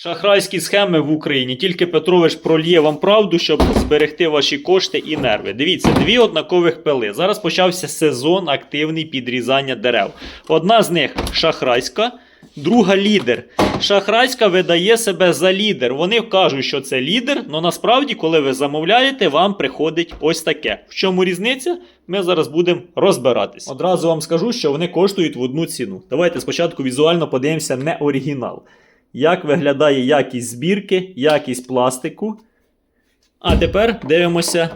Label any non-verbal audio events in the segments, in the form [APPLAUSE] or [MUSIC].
Шахрайські схеми в Україні. Тільки Петрович прольє вам правду, щоб зберегти ваші кошти і нерви. Дивіться, дві однакових пили. Зараз почався сезон активний підрізання дерев. Одна з них шахрайська, друга лідер. Шахрайська видає себе за лідер. Вони кажуть, що це лідер, але насправді, коли ви замовляєте, вам приходить ось таке. В чому різниця? Ми зараз будемо розбиратись. Одразу вам скажу, що вони коштують в одну ціну. Давайте спочатку візуально подивимося не оригінал як виглядає якість збірки, якість пластику. А тепер дивимося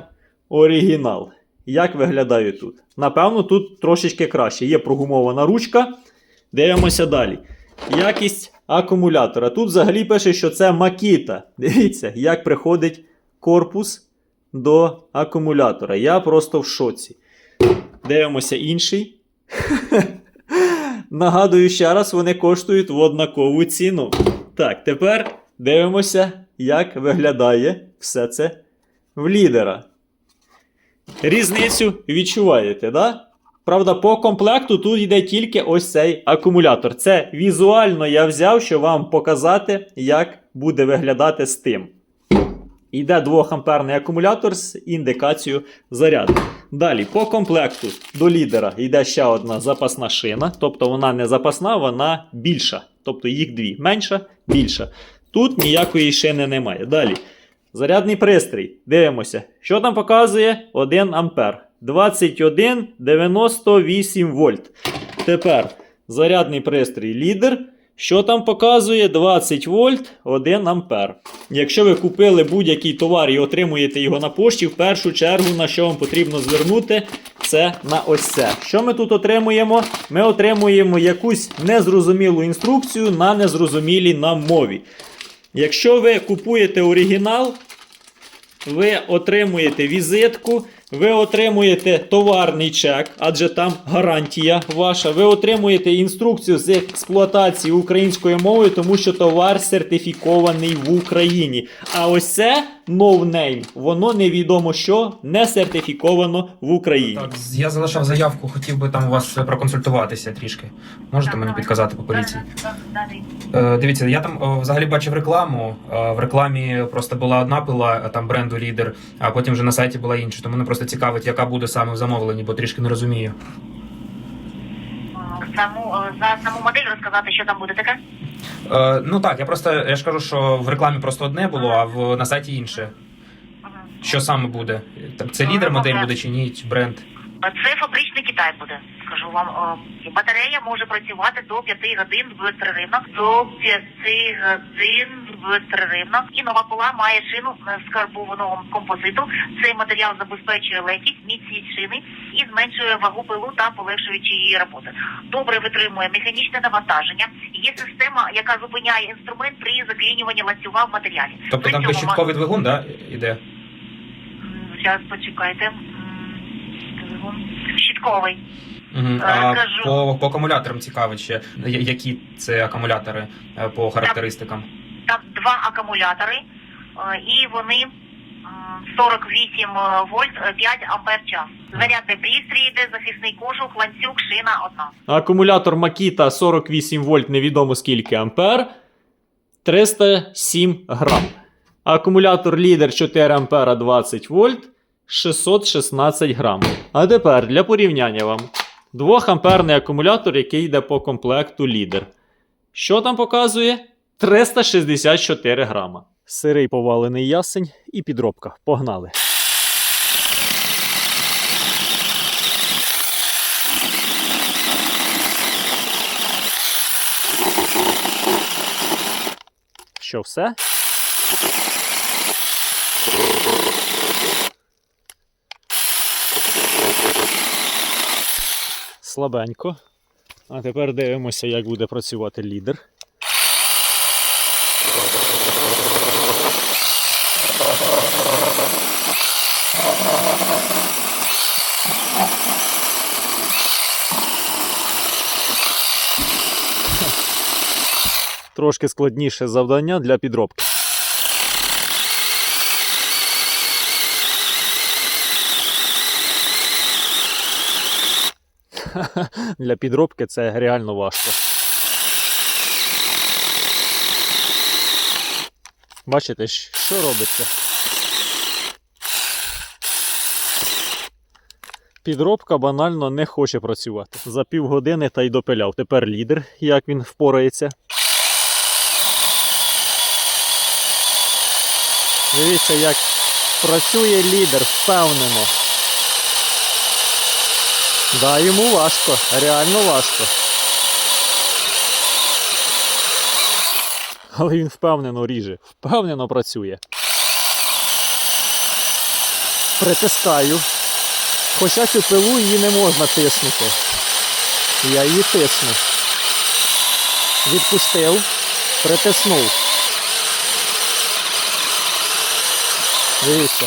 оригінал. Як виглядає тут? Напевно, тут трошечки краще. Є прогумована ручка. Дивимося далі. Якість акумулятора. Тут взагалі пише, що це Макіта. Дивіться, як приходить корпус до акумулятора. Я просто в шоці. Дивимося інший. [LAUGHS] Нагадую ще раз, вони коштують в однакову ціну. Так, тепер дивимося, як виглядає все це в лідера. Різницю відчуваєте, да? Правда, по комплекту тут йде тільки ось цей акумулятор. Це візуально я взяв, щоб вам показати, як буде виглядати з тим. Йде 2 амперний акумулятор з індикацією заряду. Далі, по комплекту до лідера йде ще одна запасна шина. Тобто вона не запасна, вона більша. Тобто їх дві. Менша, більша. Тут ніякої шини немає. Далі. Зарядний пристрій. Дивимося. Що там показує? 1 ампер. 21,98 вольт. Тепер зарядний пристрій лідер. Що там показує 20 вольт 1 ампер. Якщо ви купили будь-який товар і отримуєте його на пошті, в першу чергу на що вам потрібно звернути, це на ось це. Що ми тут отримуємо? Ми отримуємо якусь незрозумілу інструкцію на незрозумілій нам мові. Якщо ви купуєте оригінал, ви отримуєте візитку, ви отримуєте товарний чек, адже там гарантія ваша. Ви отримуєте інструкцію з експлуатації українською мовою, тому що товар сертифікований в Україні. А ось це no воно невідомо що не сертифіковано в Україні. Так, я залишав заявку, хотів би там у вас проконсультуватися трішки. Можете мені підказати по поліції? Е, дивіться, я там взагалі бачив рекламу. Е, в рекламі просто була одна пила е, там бренду лідер, а потім вже на сайті була інша. Тому мене просто цікавить, яка буде саме в замовленні, бо трішки не розумію. Саму е, за саму модель розказати, що там буде таке? Е, ну так, я просто я ж кажу, що в рекламі просто одне було, а в на сайті інше. Що саме буде? Там Це лідер модель буде чи ні? Чи бренд? Це фабричний Китай буде. Скажу вам, Е, батарея може працювати до 5 годин безперервно, до 5 годин безперервно. І нова пола має шину е, з карбованого композиту. Цей матеріал забезпечує легкість, міцність шини і зменшує вагу пилу та полегшуючи її роботу. Добре витримує механічне навантаження. Є система, яка зупиняє інструмент при заклінюванні ланцюга в матеріалі. Тобто При там безщитковий двигун, да, іде? Зараз почекайте. Щітковий. Угу. Е, А по, по акумуляторам цікавить ще, які це акумулятори е, по характеристикам. Там два акумулятори, е, і вони 48 вольт, е, 5 ампер час. Зарядний пристрій йде, захисний кожух, ланцюг, шина одна. Акумулятор Makita 48 вольт, невідомо скільки ампер, 307 грам. Акумулятор лідер 4 ампера 20 вольт, 616 грам. А тепер для порівняння вам 2 амперний акумулятор, який йде по комплекту лідер. Що там показує? 364 грама. Сирий повалений ясень і підробка. Погнали. Що все? Слабенько. А тепер дивимося, як буде працювати лідер. Трошки складніше завдання для підробки. [LAUGHS] Для підробки це реально важко. Бачите, що робиться? Підробка банально не хоче працювати. За півгодини та й допиляв. Тепер лідер, як він впорається. Дивіться, як працює лідер впевнено. Да, йому важко, реально важко. Але він впевнено ріже, впевнено працює. Притискаю. Хоча цю пилу її не можна тиснути. Я її тисну. Відпустив, притиснув. Дивіться,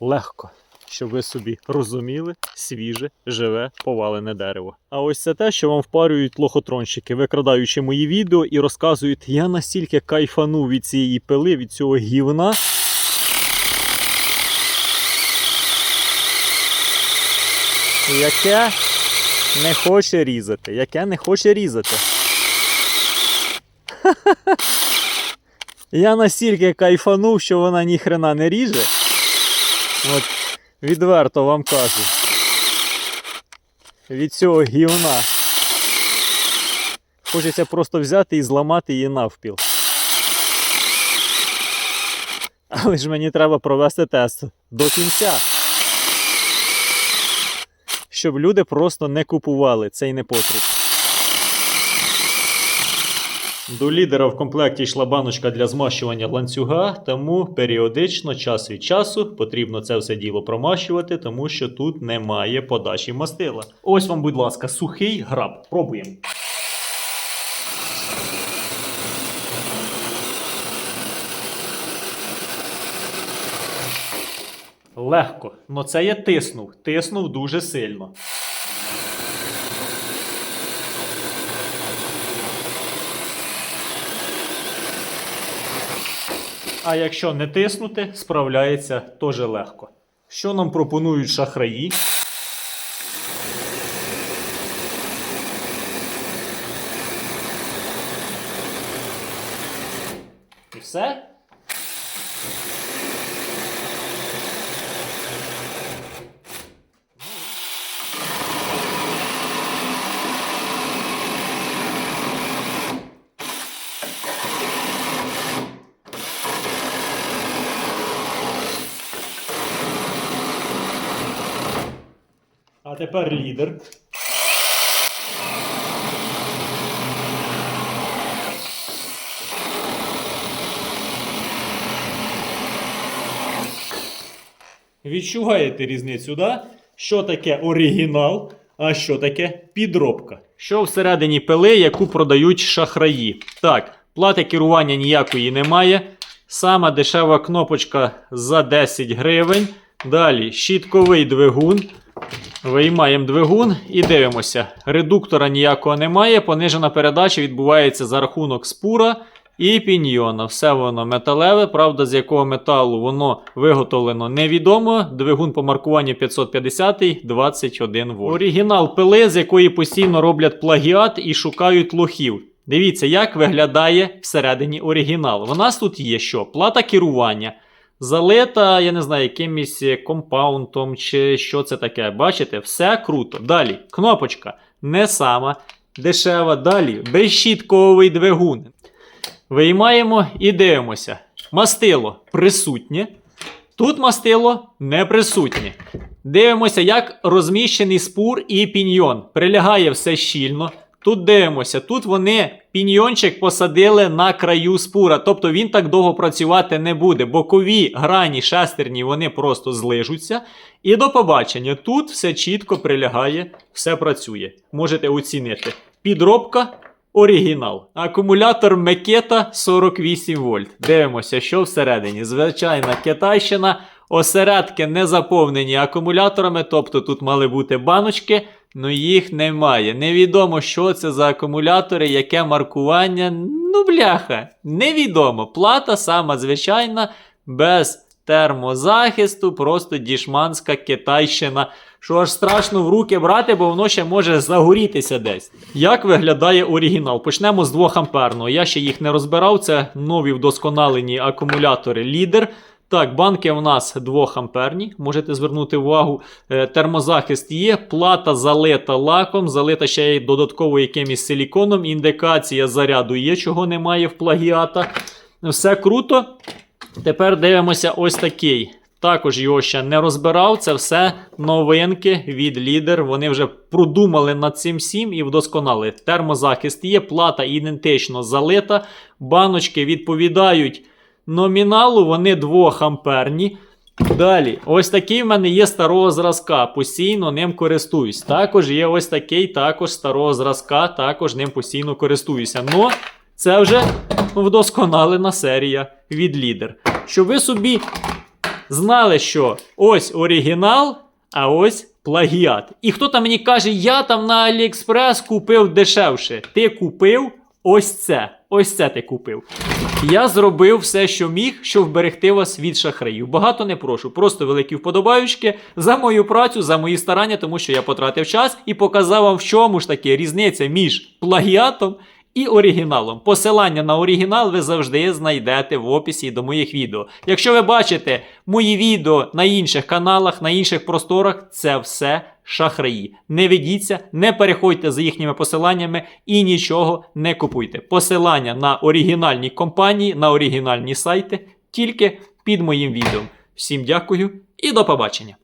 легко, щоб ви собі розуміли, свіже, живе, повалене дерево. А ось це те, що вам впарюють лохотронщики, викрадаючи мої відео і розказують, я настільки кайфанув від цієї пили, від цього гівна. Яке не хоче різати, яке не хоче різати. Я настільки кайфанув, що вона ніхрена не ріже. От відверто вам кажу. Від цього гівна. Хочеться просто взяти і зламати її навпіл. Але ж мені треба провести тест до кінця. Щоб люди просто не купували цей непотріб. До лідера в комплекті йшла баночка для змащування ланцюга, тому періодично, час від часу, потрібно це все діло промащувати, тому що тут немає подачі мастила. Ось вам, будь ласка, сухий граб. Пробуємо. Легко. Ну це я тиснув. Тиснув дуже сильно. А якщо не тиснути, справляється теж легко. Що нам пропонують шахраї? І все? А тепер лідер. Відчуваєте різницю, да? Що таке оригінал, а що таке підробка? Що всередині пили, яку продають шахраї? Так, плати керування ніякої немає. Сама дешева кнопочка за 10 гривень. Далі щітковий двигун. Виймаємо двигун і дивимося. Редуктора ніякого немає. Понижена передача відбувається за рахунок спура і піньйона. Все воно металеве. Правда, з якого металу воно виготовлено невідомо. Двигун по маркуванню 550 21 вольт. Оригінал пили, з якої постійно роблять плагіат і шукають лохів. Дивіться, як виглядає всередині оригінал. У нас тут є що? Плата керування. Залита, я не знаю, якимось компаунтом чи що це таке. Бачите, все круто. Далі, кнопочка не сама дешева. Далі, безщітковий двигун. Виймаємо і дивимося. Мастило присутнє. Тут мастило не присутнє. Дивимося, як розміщений спур і піньйон. Прилягає все щільно. Тут дивимося, тут вони піньйончик посадили на краю спура, тобто він так довго працювати не буде. Бокові грані шестерні вони просто злижуться. І до побачення, тут все чітко прилягає, все працює. Можете оцінити. Підробка. Оригінал. Акумулятор Мекета 48 вольт. Дивимося, що всередині. Звичайна китайщина. Осередки не заповнені акумуляторами, тобто тут мали бути баночки, але їх немає. Невідомо, що це за акумулятори, яке маркування. Ну, бляха, невідомо. Плата сама звичайна, без термозахисту, просто дішманська китайщина. Що аж страшно в руки брати, бо воно ще може загорітися десь. Як виглядає оригінал? Почнемо з 2 амперного. Я ще їх не розбирав. Це нові вдосконалені акумулятори лідер. Так, банки у нас 2 амперні, можете звернути увагу. Е, Термозахист є, плата залита лаком, залита ще й додатково якимось силіконом. Індикація заряду є, чого немає в плагіата. Все круто. Тепер дивимося ось такий. Також його ще не розбирав. Це все новинки від лідер. Вони вже продумали над цим всім і вдосконали. Термозахист є, плата ідентично залита. Баночки відповідають номіналу, вони 2 амперні. Далі, ось такий в мене є старого зразка. Постійно ним користуюсь. Також є ось такий, також старого зразка, також ним постійно користуюся. Ну, це вже вдосконалена серія від лідер. Щоб ви собі знали, що ось оригінал, а ось плагіат. І хто там мені каже, я там на AliExpress купив дешевше. Ти купив ось це. Ось це ти купив. Я зробив все, що міг, щоб вберегти вас від шахраїв. Багато не прошу, просто великі вподобаючки за мою працю, за мої старання, тому що я потратив час і показав вам, в чому ж таке різниця між плагіатом і оригіналом. Посилання на оригінал ви завжди знайдете в описі до моїх відео. Якщо ви бачите мої відео на інших каналах, на інших просторах, це все шахраї. Не ведіться, не переходьте за їхніми посиланнями і нічого не купуйте. Посилання на оригінальні компанії, на оригінальні сайти тільки під моїм відео. Всім дякую і до побачення!